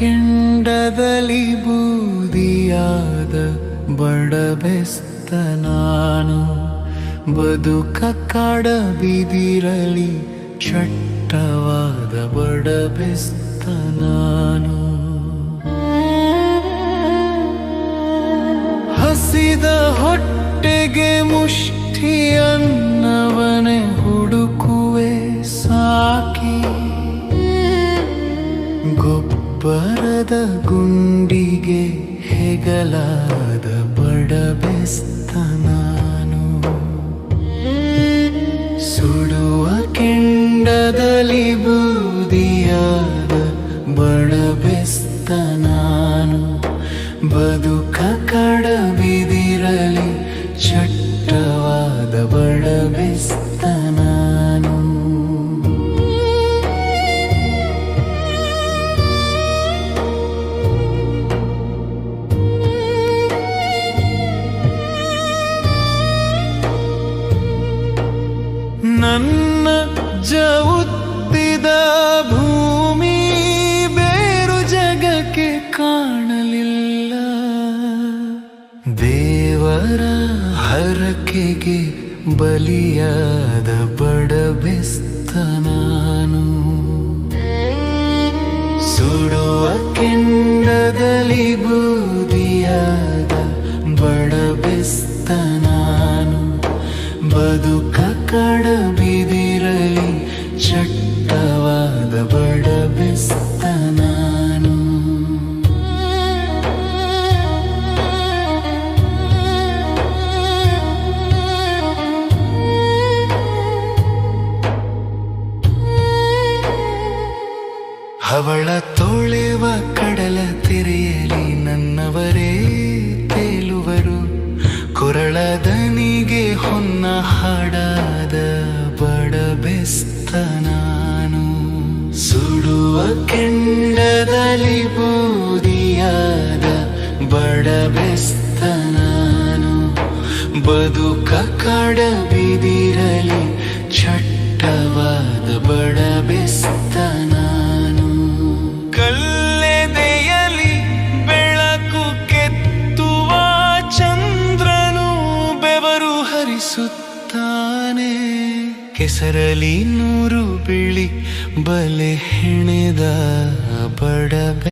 ಕೆಂಡದಲ್ಲಿ ಬೂದಿಯಾದ ಬಡಬೆಸ್ತ ನಾನು. ಬದುಕ ಕಾಡ ಬಿದಿರಲಿ ಚಟ್ಟವಾದ ಬಡಬೆಸ್ತ ನಾನು. ಹಸಿದ ಹೊಟ್ಟೆಗೆ ಮುಷ್ಟಿಯನ್ನವ ಗೊಬ್ಬರದ ಗುಂಡಿಗೆ ಹೆಗಲಾದ ಬಡಬೆಸ್ತ ನಾನು. ಸುಡುವ ಕೆಂಡದಲ್ಲಿ ಬೂದಿಯಾದ ಬಡಬೆಸ್ತ ನಾನು. ಬದುಕ ಕಡಬಿದಿರಲಿ ಚಟ್ಟವಾದ ಬಡಬೆಸ್ತ ನನ್ನ ಜವುತ್ತಿದ ಭೂಮಿ ಬೇರು ಜಗಕ್ಕೆ ಕಾಣಲಿಲ್ಲ. ದೇವರ ಹರಕೆಗೆ ಬಲಿಯಾದ ಬಡಬೆಸ್ತ ನಾನು. ಸುಡುವ ಕೆಂಡದಲ್ಲಿ ಬದುಕ ಕಡಬಿದಿರಲಿ ಚಟ್ಟವಾದ ಬಡಬೆಸ್ತ ನಾನು. ಹವಳ ತೊಳೆವ ಕಡಲ ತೆರೆಯಲಿ ನನ್ನವರೇ. ಕೊರಳ ದನಿಗೆ ಹೊನ್ನ ಹಾಡಾದ ಬಡಬೆಸ್ತ ನಾನು. ಸುಡುವ ಕೆಂಡದಲ್ಲಿ ಬೂದಿಯಾದ ಬಡಬೆಸ್ತ ನಾನು. ಬದುಕ ಕಡಬಿದಿರಲಿ, ಚಟ್ಟವಾದ ಬಡಬೆಸ್ತ ಹರಿಸುತ್ತಾನೆ ಕೆಸರಲಿ ನೂರು ಬಿಳಿ ಬಲೆ ಹೆಣೆದ ಬಡಬೆ